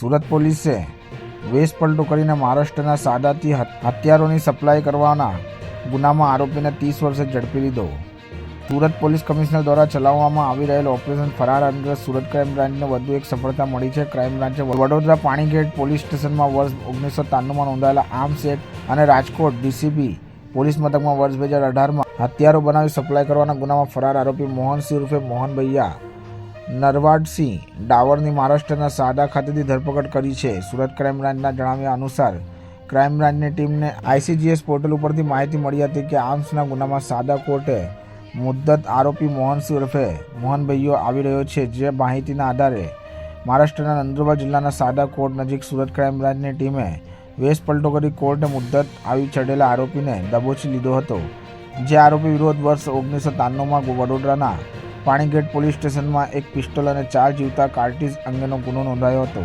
સુરત પોલીસે વેશ પલટો કરીને મહારાષ્ટ્રના સાદાથી હથ- હથિયારોની સપ્લાય કરવાના ગુનામાં આરોપીને ત્રીસ વર્ષે ઝડપી લીધો. સુરત પોલીસ કમિશનર દ્વારા ચલાવવામાં આવી રહેલ ઓપરેશન ફરાર અંદર સુરત ક્રાઇમ બ્રાન્ચને વધુ એક સફળતા મળી છે. ક્રાઇમ બ્રાન્ચે વડોદરા પાણીગેટ પોલીસ સ્ટેશનમાં વર્ષ ઓગણીસો ત્રાણુંમાં નોંધાયેલા આર્મ્સ એક્ટ અને રાજકોટ ડીસીબી પોલીસ મથકમાં વર્ષ બે હજાર અઢારમાં હથિયારો બનાવી સપ્લાય કરવાના ગુનામાં ફરાર આરોપી મોહનસિંહ ઉર્ફે મોહન ભૈયા નરવાડસિંહ ડાવરની મહારાષ્ટ્રના સાદા ખાતેથી ધરપકડ કરી છે. સુરત ક્રાઇમ બ્રાન્ચના જણાવ્યા અનુસાર, ક્રાઇમ બ્રાન્ચની ટીમને આઈસીજીએસ પોર્ટલ ઉપરથી માહિતી મળી હતી કે આર્મ્સના ગુનામાં સાદા કોર્ટે મુદ્દત આરોપી મોહનસિંહ ઉર્ફે મોહનભાઈઓ આવી રહ્યો છે, જે માહિતીના આધારે મહારાષ્ટ્રના નંદુરબાર જિલ્લાના સાદા કોર્ટ નજીક સુરત ક્રાઇમ બ્રાન્ચની ટીમે વેશ પલટો કરી કોર્ટે મુદ્દત આવી ચડેલા આરોપીને દબોચી લીધો હતો. જે આરોપી વિરોધ વર્ષ ઓગણીસો ત્રાણુંમાં વડોદરાના પાણીગેટ પોલીસ સ્ટેશનમાં એક પિસ્ટોલ અને ચાર જીવતા કાર્ટિઝ અંગેનો ગુનો નોંધાયો હતો.